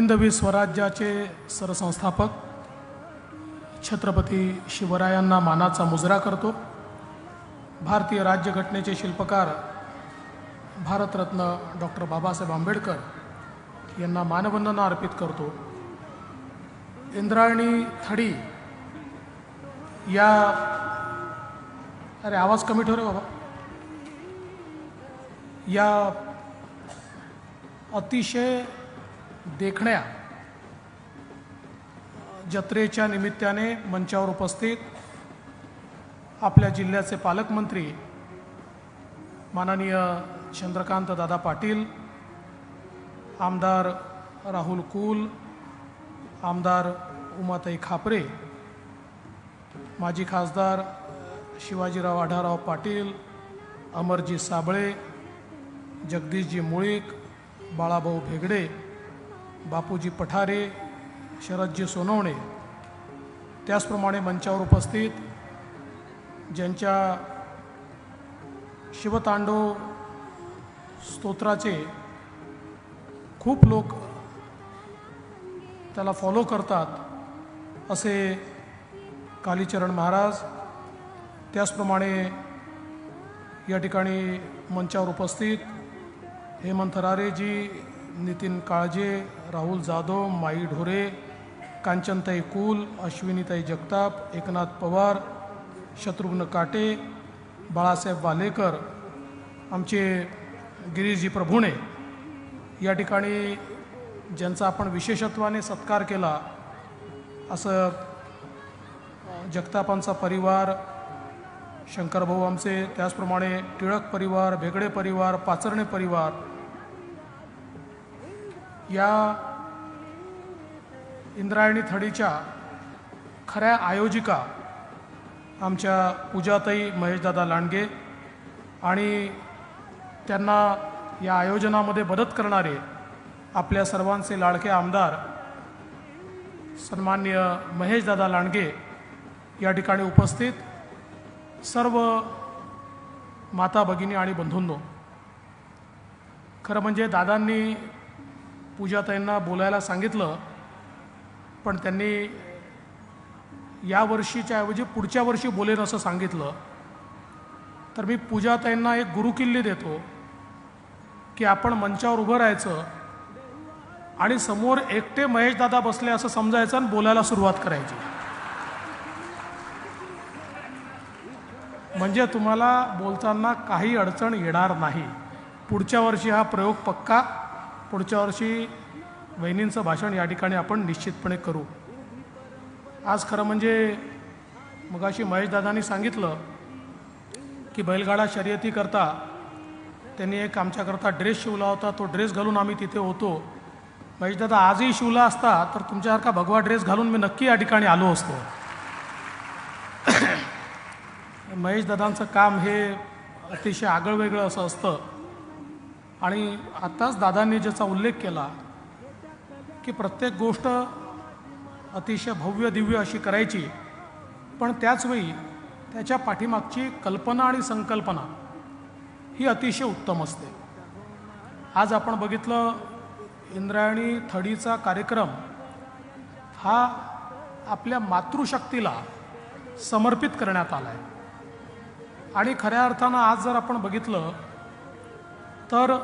हिंदवी स्वराज्याचे सरसंस्थापक छत्रपती शिवरायांना मानाचा मुजरा करतो. भारतीय राज्यघटनेचे शिल्पकार भारतरत्न डॉक्टर बाबासाहेब आंबेडकर यांना मानवंदना अर्पित करतो. इंद्रायणी थडी या अरे आवाज कमी ठेव रे बाबा. या अतिशय देखण्या. जत्रेच्या निमित्ताने मंचावर उपस्थित आपल्या जिल्ह्याचे पालकमंत्री माननीय चंद्रकांत दादा पाटील आमदार राहुल कुल आमदार उमाताई खापरे माजी खासदार शिवाजीराव आढाराव पाटील अमरजी साबळे जगदीशजी मुळीक बाळाभाऊ भेगडे बापूजी पठारे शरदजी सोनवणे. त्याचप्रमाणे मंचावर उपस्थित ज्यांच्या शिवतांडव स्तोत्राचे खूप लोक त्याला फॉलो करतात असे कालीचरण महाराज त्याचप्रमाणे या ठिकाणी मंचावर उपस्थित हेमंत रारेजी नितीन काळजे राहुल जाधव माई ढोरे कांचनताई कुल अश्विनीताई जगताप एकनाथ पवार शत्रुघ्न काटे बाळासाहेब वालेकर आमचे गिरीशजी प्रभुणे. या ठिकाणी ज्यांचा आपण विशेषत्वाने सत्कार केला असं जगतापांचा परिवार शंकरभाऊ आमचे त्याचप्रमाणे टिळक परिवार भेगडे परिवार पाचरणे परिवार या इंद्रायणी थडीच्या खऱ्या आयोजिका आमच्या पूजाताई महेशदादा लांडगे आणि त्यांना या आयोजनामध्ये मदत करणारे आपल्या सर्वांचे लाडके आमदार सन्मान्य महेशदादा लांडगे या ठिकाणी उपस्थित. सर्व माता भगिनी आणि बंधूंनो खरं म्हणजे दादांनी पूजाताईंना बोलायला सांगितलं पण त्यांनी या वर्षीच्या ऐवजी पुढच्या वर्षी बोलेन असं सांगितलं. तर मी पूजाताईंना एक गुरुकिल्ली देतो की आपण मंचावर उभं राहायचं आणि समोर एकटे महेशदादा बसले असं समजायचं आणि बोलायला सुरुवात करायची. म्हणजे तुम्हाला बोलताना काही अडचण येणार नाही. पुढच्या वर्षी हा प्रयोग पक्का पुढच्या वर्षी वहिनींचं भाषण या ठिकाणी आपण निश्चितपणे करू. आज खरं म्हणजे मगाशी महेशदादांनी सांगितलं की बैलगाडा शर्यतीकरता त्यांनी एक आमच्याकरता ड्रेस शिवला होता तो ड्रेस घालून आम्ही तिथे होतो. महेशदादा आजही शिवला असता तर तुमच्यासारखा भगवा ड्रेस घालून मी नक्की या ठिकाणी आलो असतो. महेशदादांचं काम हे अतिशय आगळंवेगळं असं असतं. आणि आत्ताच दादांनी ज्याचा उल्लेख केला की प्रत्येक गोष्ट अतिशय भव्य दिव्य अशी करायची. पण त्याचवेळी त्याच्या पाठीमागची कल्पना आणि संकल्पना ही अतिशय उत्तम असते. आज आपण बघितलं इंद्रायणी थडीचा कार्यक्रम हा आपल्या मातृशक्तीला समर्पित करण्यात आला आहे आणि खऱ्या अर्थानं आज जर आपण बघितलं तर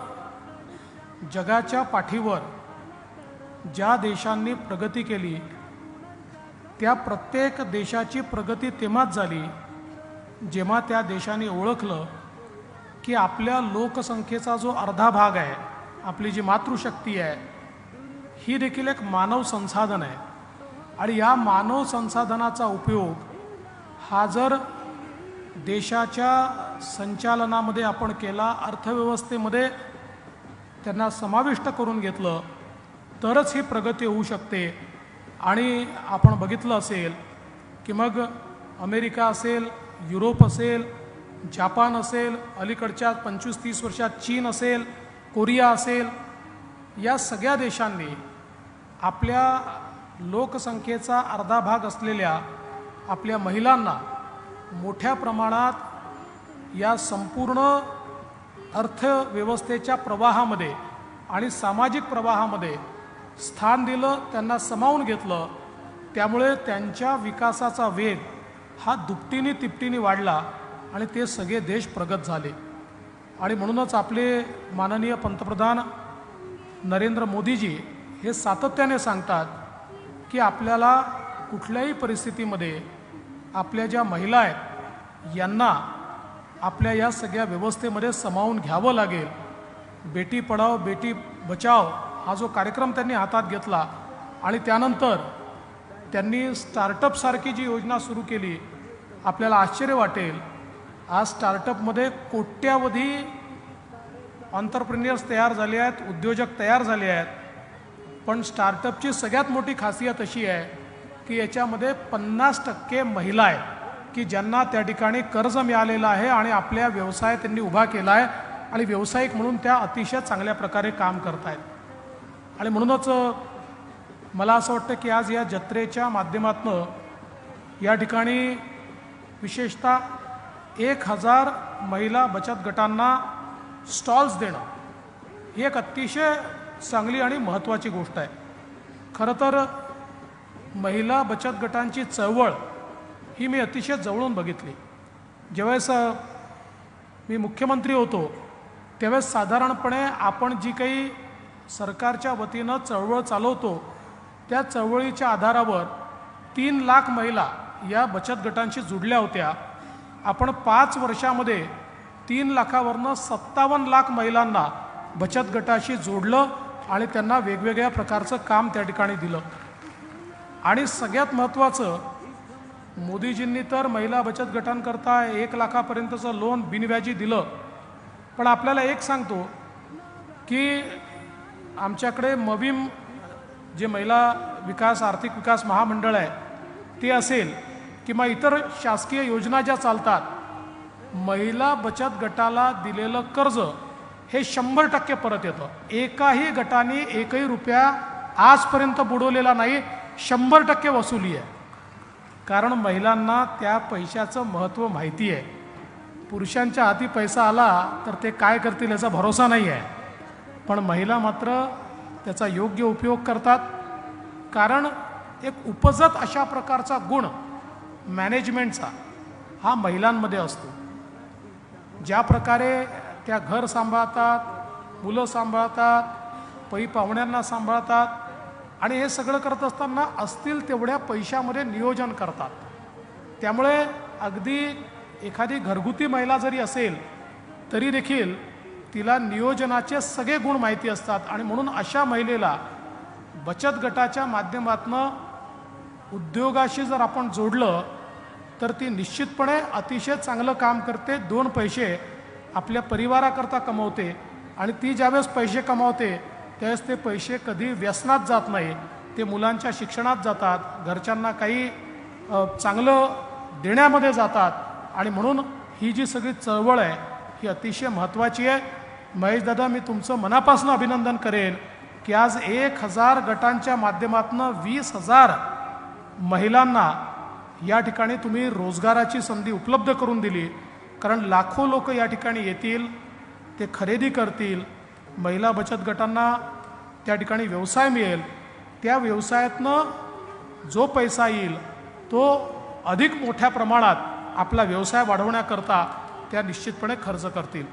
जगाच्या पाठीवर ज्या देशांनी प्रगती केली त्या प्रत्येक देशाची प्रगती तेव्हाच झाली जेव्हा त्या देशाने ओळखलं की आपल्या लोकसंख्येचा जो अर्धा भाग आहे आपली जी मातृशक्ती आहे ही देखील एक मानव संसाधन आहे. आणि या मानव संसाधनाचा उपयोग हा जर देशाच्या संचालनामध्ये आपण केला अर्थव्यवस्थेमध्ये त्यांना समाविष्ट करून घेतलं तरच ही प्रगती होऊ शकते. आणि आपण बघितलं असेल की मग अमेरिका असेल युरोप असेल जापान असेल अलीकडच्या पंचवीस तीस वर्षात चीन असेल कोरिया असेल या सगळ्या देशांनी आपल्या लोकसंख्येचा अर्धा भाग असलेल्या आपल्या महिलांना मोठ्या प्रमाणात या संपूर्ण अर्थव्यवस्थेच्या प्रवाहामध्ये आणि सामाजिक प्रवाहामध्ये स्थान दिलं त्यांना समावून घेतलं त्यामुळे त्यांच्या विकासाचा वेग हा दुपटीने तिपटीने वाढला आणि ते सगळे देश प्रगत झाले. आणि म्हणूनच आपले माननीय पंतप्रधान नरेंद्र मोदीजी हे सातत्याने सांगतात की आपल्याला कुठल्याही परिस्थितीमध्ये आपल्या ज्या महिला आहेत यांना आपल्या या सगळ्या व्यवस्थेमध्ये सामावून घ्यावं लागेल. बेटी पढाव बेटी बचाव हा जो कार्यक्रम त्यांनी हातात घेतला आणि त्यानंतर त्यांनी स्टार्टअपसारखी जी योजना सुरू केली आपल्याला आश्चर्य वाटेल. आज स्टार्टअपमध्ये कोट्यावधी ऑन्टरप्रिनियर्स तयार झाले आहेत उद्योजक तयार झाले आहेत. पण स्टार्टअपची सगळ्यात मोठी खासियत अशी आहे की याच्यामध्ये पन्नास टक्के महिला आहेत की ज्यांना त्या ठिकाणी कर्ज मिळालेलं आहे आणि आपल्या व्यवसाय त्यांनी उभा केला आहे आणि व्यावसायिक म्हणून त्या अतिशय चांगल्या प्रकारे काम करत आहेत आणि म्हणूनच मला असं वाटतं की आज या जत्रेच्या माध्यमातनं या ठिकाणी विशेषतः एक हजार महिला बचत गटांना स्टॉल्स देणं ही एक अतिशय चांगली आणि महत्त्वाची गोष्ट आहे. खरं तर महिला बचत गटांची चळवळ ही मी अतिशय जवळून बघितली. ज्यावेळेस मी मुख्यमंत्री होतो त्यावेळेस साधारणपणे आपण जी काही सरकारच्या वतीनं चळवळ चालवतो त्या चळवळीच्या आधारावर तीन लाख महिला या बचत गटांशी जुडल्या होत्या. आपण पाच वर्षामध्ये तीन लाखावरनं सत्तावन्न लाख महिलांना बचत गटाशी जोडलं आणि त्यांना वेगवेगळ्या प्रकारचं काम त्या ठिकाणी दिलं. आणि सगळ्यात महत्त्वाचं मोदीजींनी तर महिला बचत गटांकरता एक लाखापर्यंतचं लोन बिनव्याजी दिलं. पण आपल्याला एक सांगतो की आमच्याकडे मविम जे महिला विकास आर्थिक विकास महामंडळ आहे ते असेल किंवा इतर शासकीय योजना ज्या चालतात महिला बचत गटाला दिलेलं कर्ज हे शंभर टक्के परत येतं. एकाही गटाने एकही रुपया आजपर्यंत बुडवलेला नाही. शंभर टक्के वसुली आहे. कारण महिलांना त्या पैशाचं महत्त्व माहिती आहे. पुरुषांच्या हाती पैसा आला तर ते काय करतील याचा भरोसा नाही आहे. पण महिला मात्र त्याचा योग्य उपयोग करतात. कारण एक उपजत अशा प्रकारचा गुण मॅनेजमेंटचा हा महिलांमध्ये असतो. ज्या प्रकारे त्या घर सांभाळतात मुलं सांभाळतात पै पाहुण्यांना सांभाळतात आणि हे सगळं करत असताना असतील तेवढ्या पैशामध्ये नियोजन करतात. त्यामुळे अगदी एखादी घरगुती महिला जरी असेल तरी देखील तिला नियोजनाचे सगळे गुण माहिती असतात. आणि म्हणून अशा महिलेला बचत गटाच्या माध्यमातनं उद्योगाशी जर आपण जोडलं तर ती निश्चितपणे अतिशय चांगलं काम करते. दोन पैसे आपल्या परिवाराकरता कमवते आणि ती ज्यावेळेस पैसे कमावते त्यावेळेस ते पैसे कधी व्यसनात जात नाही. ते मुलांच्या शिक्षणात जातात. घरच्यांना काही चांगलं देण्यामध्ये जातात. आणि म्हणून ही जी सगळी चळवळ आहे ही अतिशय महत्त्वाची आहे. महेशदादा मी तुमचं मनापासून अभिनंदन करेन की आज एक हजार गटांच्या माध्यमातून वीस हजार महिलांना या ठिकाणी तुम्ही रोजगाराची संधी उपलब्ध करून दिली. कारण लाखो लोक या ठिकाणी येतील ते खरेदी करतील महिला बचत गटांना त्या ठिकाणी व्यवसाय मिळेल. त्या व्यवसायातनं जो पैसा येईल तो अधिक मोठ्या प्रमाणात आपला व्यवसाय वाढवण्याकरता त्या निश्चितपणे खर्च करतील.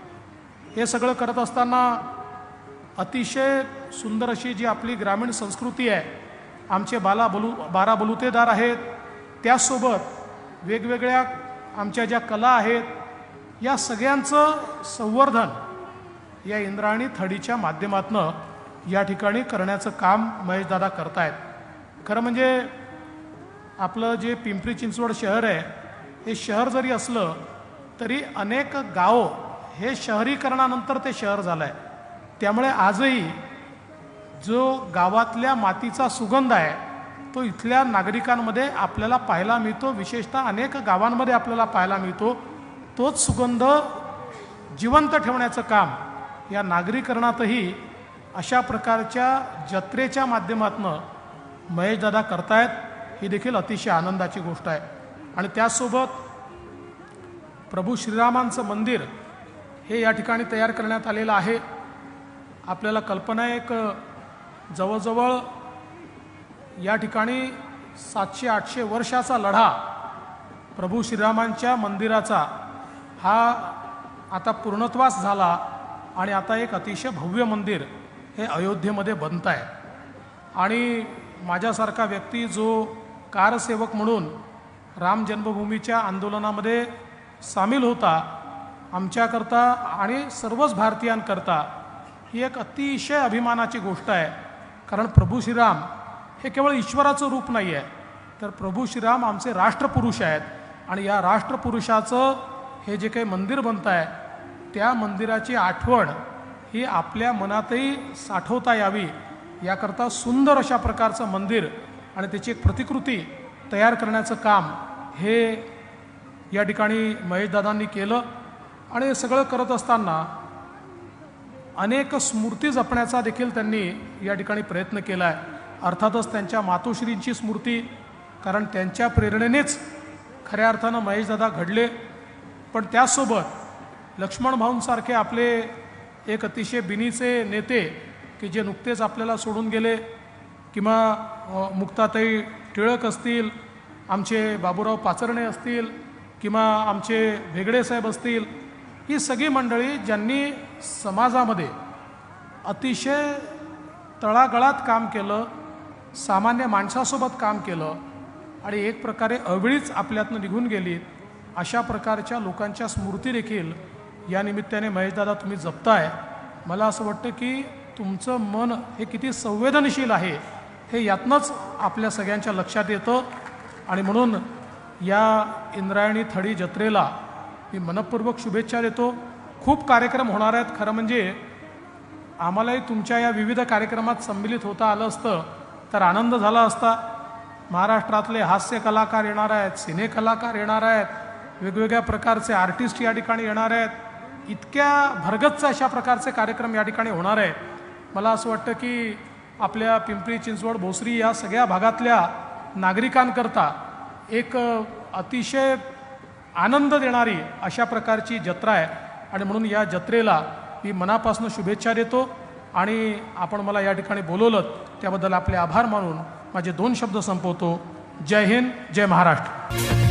हे सगळं करत असताना अतिशय सुंदर अशी जी आपली ग्रामीण संस्कृती आहे आमचे बाला बलू बारा बलुतेदार आहेत त्याचसोबत वेगवेगळ्या आमच्या ज्या कला आहेत या सगळ्यांचं संवर्धन या इंद्राणी थडीच्या माध्यमातनं या ठिकाणी करण्याचं काम महेशदादा करतायत. खरं म्हणजे आपलं जे पिंपरी चिंचवड शहर आहे हे शहर जरी असलं तरी अनेक गावं हे शहरीकरणानंतर ते शहर झालं आहे त्यामुळे आजही जो गावातल्या मातीचा सुगंध आहे तो इथल्या नागरिकांमध्ये आपल्याला पाहायला मिळतो. विशेषतः अनेक गावांमध्ये आपल्याला पाहायला मिळतो. तोच सुगंध जिवंत ठेवण्याचं काम या नागरीकरणातही अशा प्रकारच्या जत्रेच्या माध्यमातनं महेशदादा करतायत ही देखील अतिशय आनंदाची गोष्ट आहे. आणि त्याचसोबत प्रभू श्रीरामांचं मंदिर हे या ठिकाणी तयार करण्यात आलेलं आहे. आपल्याला कल्पना एक जवळजवळ या ठिकाणी सातशे आठशे वर्षाचा लढा प्रभू श्रीरामांच्या मंदिराचा हा आता पूर्णत्वास झाला. आणि आता एक अतिशय भव्य मंदिर हे अयोध्येमध्ये बनत आहे. आणि माझ्यासारखा व्यक्ती जो कारसेवक म्हणून राम जन्मभूमीच्या आंदोलनामध्ये सामील होता आमच्याकरता आणि सर्वच भारतीयांकरता ही एक अतिशय अभिमानाची गोष्ट आहे. कारण प्रभू श्रीराम हे केवळ ईश्वराचं रूप नाही आहे तर प्रभू श्रीराम आमचे राष्ट्रपुरुष आहेत. आणि या राष्ट्रपुरुषाचं हे जे काही मंदिर बनत आहे त्या मंदिराची आठवण ही आपल्या मनातही साठवता यावी याकरता सुंदर अशा प्रकारचं मंदिर आणि त्याची एक प्रतिकृती तयार करण्याचं काम हे या ठिकाणी महेशदादांनी केलं आणि हे सगळं करत असताना अनेक स्मृती जपण्याचा देखील त्यांनी या ठिकाणी प्रयत्न केला आहे. अर्थातच त्यांच्या मातोश्रींची स्मृती कारण त्यांच्या प्रेरणेनेच खऱ्या अर्थानं महेशदादा घडले. पण त्याचसोबत लक्ष्मण भाऊंसारखे आपले एक अतिशय बिनीचे नेते की जे नुकतेच आपल्याला सोडून गेले किंवा मुक्ताताई टिळक असतील आमचे बाबूराव पाचरणे असतील किंवा आमचे भेगडे साहेब असतील ही सगळी मंडळी ज्यांनी समाजामध्ये अतिशय तळागळात काम केलं सामान्य माणसासोबत काम केलं आणि एक प्रकारे अवेळीच आपल्यातनं निघून गेली अशा प्रकारच्या लोकांच्या स्मृती देखील या निमित्ताने महेशदादा तुम्ही जपताय. मला असं वाटतं की तुमचं मन हे किती संवेदनशील आहे हे यातनंच आपल्या सगळ्यांच्या लक्षात येतं. आणि म्हणून या इंद्रायणी थडी जत्रेला मी मनपूर्वक शुभेच्छा देतो. खूप कार्यक्रम होणार आहेत. खरं म्हणजे आम्हालाही तुमच्या या विविध कार्यक्रमात संमिलित होता आलं असतं तर आनंद झाला असता. महाराष्ट्रातले हास्य कलाकार येणार आहेत सिने कलाकार येणार आहेत वेगवेगळ्या प्रकारचे आर्टिस्ट या ठिकाणी येणार आहेत. इतक्या भरगच्च अशा प्रकारचे कार्यक्रम या ठिकाणी होणार आहे मला असं वाटतं की आपल्या पिंपरी चिंचवड भोसरी या सगळ्या भागातल्या नागरिकांकरता एक अतिशय आनंद देणारी अशा प्रकारची जत्रा आहे. आणि म्हणून या जत्रेला मी मनापासून शुभेच्छा देतो आणि आपण मला या ठिकाणी बोलवलं त्याबद्दल आपले आभार मानून माझे दोन शब्द संपवतो. जय हिंद जय महाराष्ट्र.